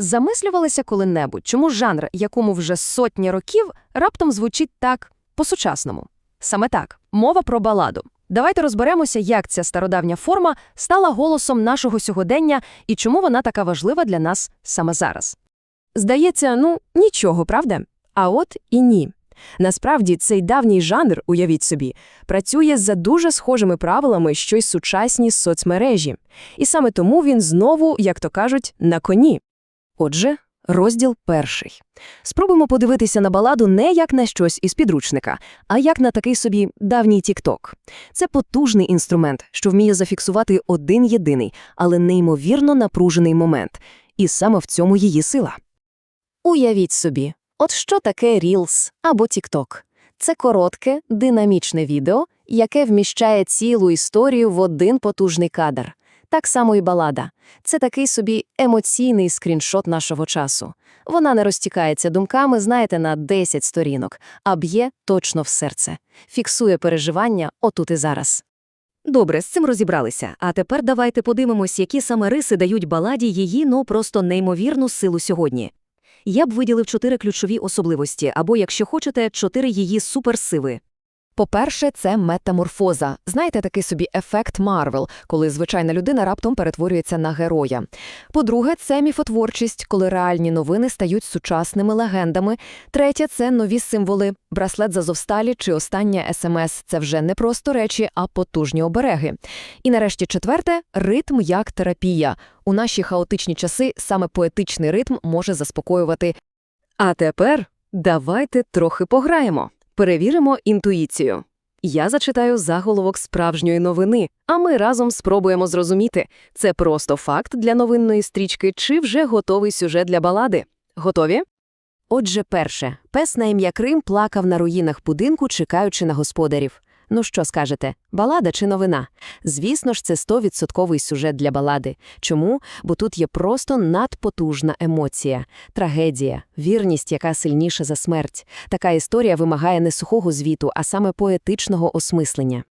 замислювалися коли-небудь, чому жанр, якому вже сотні років, раптом звучить так по-сучасному? Саме так, мова про баладу. Давайте розберемося, як ця стародавня форма стала голосом нашого сьогодення і чому вона така важлива для нас саме зараз. Здається, ну, нічого, правда? А от і ні. Насправді, цей давній жанр, уявіть собі, працює за дуже схожими правилами, що й сучасні соцмережі. І саме тому він знову, як то кажуть, на коні. Отже, розділ перший. Спробуємо подивитися на баладу не як на щось із підручника, а як на такий собі давній тік-ток. Це потужний інструмент, що вміє зафіксувати один єдиний, але неймовірно напружений момент. І саме в цьому її сила. Уявіть собі, от що таке Reels або TikTok? Це коротке, динамічне відео, яке вміщає цілу історію в один потужний кадр. Так само і балада. Це такий собі емоційний скріншот нашого часу. Вона не розтікається думками, знаєте, на 10 сторінок, а б'є точно в серце, фіксує переживання отут і зараз. Добре, з цим розібралися. А тепер давайте подивимось, які саме риси дають баладі її, ну просто неймовірну силу сьогодні. Я б виділив чотири ключові особливості, або, якщо хочете, чотири її суперсили. По-перше, це метаморфоза. Знаєте, такий собі ефект Марвел, коли звичайна людина раптом перетворюється на героя. По-друге, це міфотворчість, коли реальні новини стають сучасними легендами. Третє це нові символи. Браслет з Азовсталі чи остання СМС – це вже не просто речі, а потужні обереги. І нарешті четверте ритм як терапія. У наші хаотичні часи саме поетичний ритм може заспокоювати. А тепер давайте трохи пограємо. Перевіримо інтуїцію. Я зачитаю заголовок справжньої новини, а ми разом спробуємо зрозуміти, це просто факт для новинної стрічки чи вже готовий сюжет для балади. Готові? Отже, перше, пес на ім'я Крим плакав на руїнах будинку, чекаючи на господарів. Ну що скажете, балада чи новина? Звісно ж, це 100% сюжет для балади. Чому? Бо тут є просто надпотужна емоція, трагедія, вірність, яка сильніша за смерть. Така історія вимагає не сухого звіту, а саме поетичного осмислення.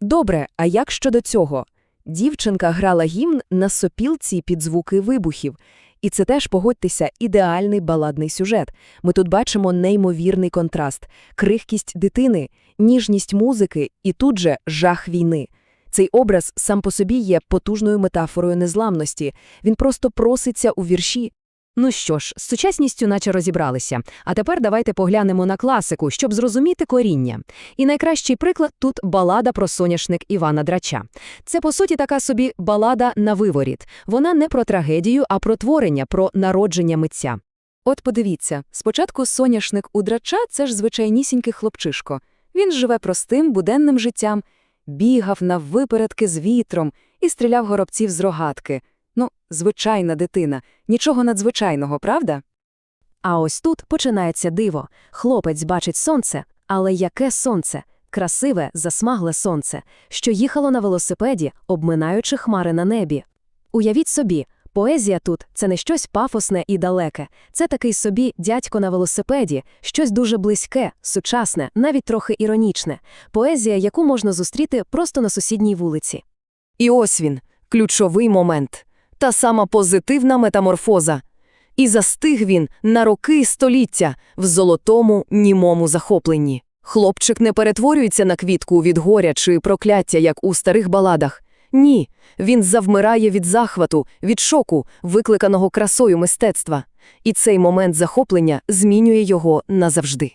Добре, а як щодо цього? Дівчинка грала гімн на сопілці під звуки вибухів. І це теж, погодьтеся, ідеальний баладний сюжет. Ми тут бачимо неймовірний контраст, крихкість дитини, ніжність музики і тут же жах війни. Цей образ сам по собі є потужною метафорою незламності. Він просто проситься у вірші. Ну що ж, з сучасністю наче розібралися. А тепер давайте поглянемо на класику, щоб зрозуміти коріння. І найкращий приклад тут балада про соняшник Івана Драча. Це, по суті, така собі балада на виворіт. Вона не про трагедію, а про творення, про народження митця. От подивіться, спочатку соняшник у драча це ж звичайнісінький хлопчишко. Він живе простим, буденним життям, бігав на випередки з вітром і стріляв горобців з рогатки. Ну, звичайна дитина, нічого надзвичайного, правда? А ось тут починається диво. Хлопець бачить сонце, але яке сонце? Красиве, засмагле сонце, що їхало на велосипеді, обминаючи хмари на небі. Уявіть собі, поезія тут це не щось пафосне і далеке, це такий собі дядько на велосипеді, щось дуже близьке, сучасне, навіть трохи іронічне, поезія, яку можна зустріти просто на сусідній вулиці. І ось він, ключовий момент. Та сама позитивна метаморфоза. І застиг він на роки й століття в золотому, німому захопленні. Хлопчик не перетворюється на квітку від горя чи прокляття, як у старих баладах. Ні, він завмирає від захвату, від шоку, викликаного красою мистецтва. І цей момент захоплення змінює його назавжди.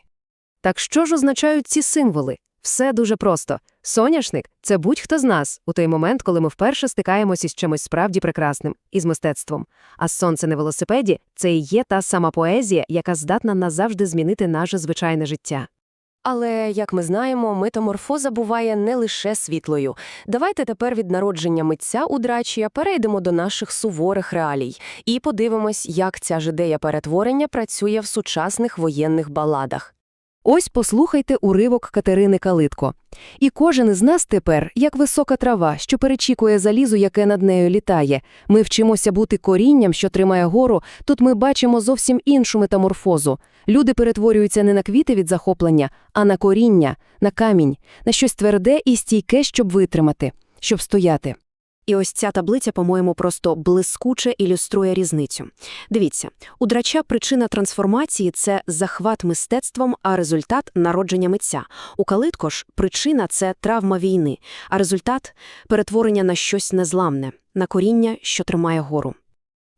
Так що ж означають ці символи? Все дуже просто. Соняшник це будь-хто з нас у той момент, коли ми вперше стикаємося з чимось справді прекрасним, із мистецтвом. А сонце на велосипеді це і є та сама поезія, яка здатна назавжди змінити наше звичайне життя. Але, як ми знаємо, метаморфоза буває не лише світлою. Давайте тепер від народження митця у Драчія перейдемо до наших суворих реалій і подивимось, як ця ж ідея перетворення працює в сучасних воєнних баладах. Ось послухайте уривок Катерини Калитко. І кожен із нас тепер, як висока трава, що перечікує залізу, яке над нею літає. Ми вчимося бути корінням, що тримає гору, тут ми бачимо зовсім іншу метаморфозу. Люди перетворюються не на квіти від захоплення, а на коріння, на камінь, на щось тверде і стійке, щоб витримати, щоб стояти. І ось ця таблиця, по-моєму, просто блискуче ілюструє різницю. Дивіться, у драча причина трансформації – це захват мистецтвом, а результат – народження митця. У Калитко ж причина – це травма війни, а результат – перетворення на щось незламне, на коріння, що тримає гору.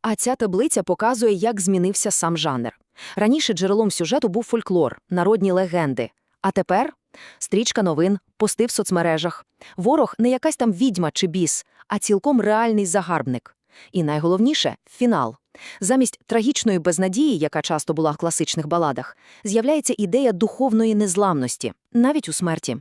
А ця таблиця показує, як змінився сам жанр. Раніше джерелом сюжету був фольклор, народні легенди. А тепер стрічка новин, пости в соцмережах. Ворог не якась там відьма чи біс, а цілком реальний загарбник. І найголовніше – фінал. Замість трагічної безнадії, яка часто була в класичних баладах, з'являється ідея духовної незламності, навіть у смерті.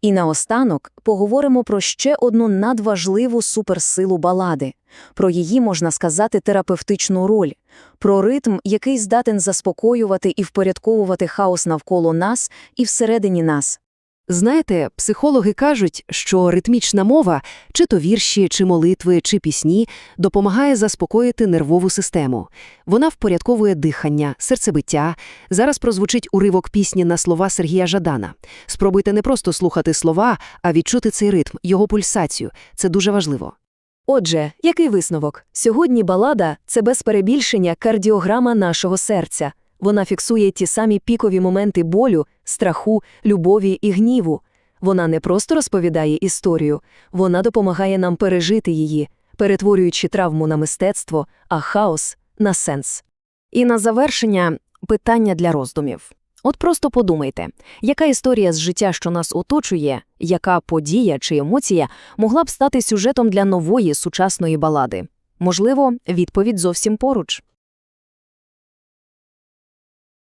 І наостанок поговоримо про ще одну надважливу суперсилу балади, про її, можна сказати, терапевтичну роль, про ритм, який здатен заспокоювати і впорядковувати хаос навколо нас і всередині нас. Знаєте, психологи кажуть, що ритмічна мова, чи то вірші, чи молитви, чи пісні, допомагає заспокоїти нервову систему. Вона впорядковує дихання, серцебиття. Зараз прозвучить уривок пісні на слова Сергія Жадана. Спробуйте не просто слухати слова, а відчути цей ритм, його пульсацію. Це дуже важливо. Отже, який висновок? Сьогодні балада – це без перебільшення кардіограма нашого серця. Вона фіксує ті самі пікові моменти болю, страху, любові і гніву. Вона не просто розповідає історію, вона допомагає нам пережити її, перетворюючи травму на мистецтво, а хаос – на сенс. І на завершення питання для роздумів. От просто подумайте, яка історія з життя, що нас оточує, яка подія чи емоція могла б стати сюжетом для нової сучасної балади? Можливо, відповідь зовсім поруч.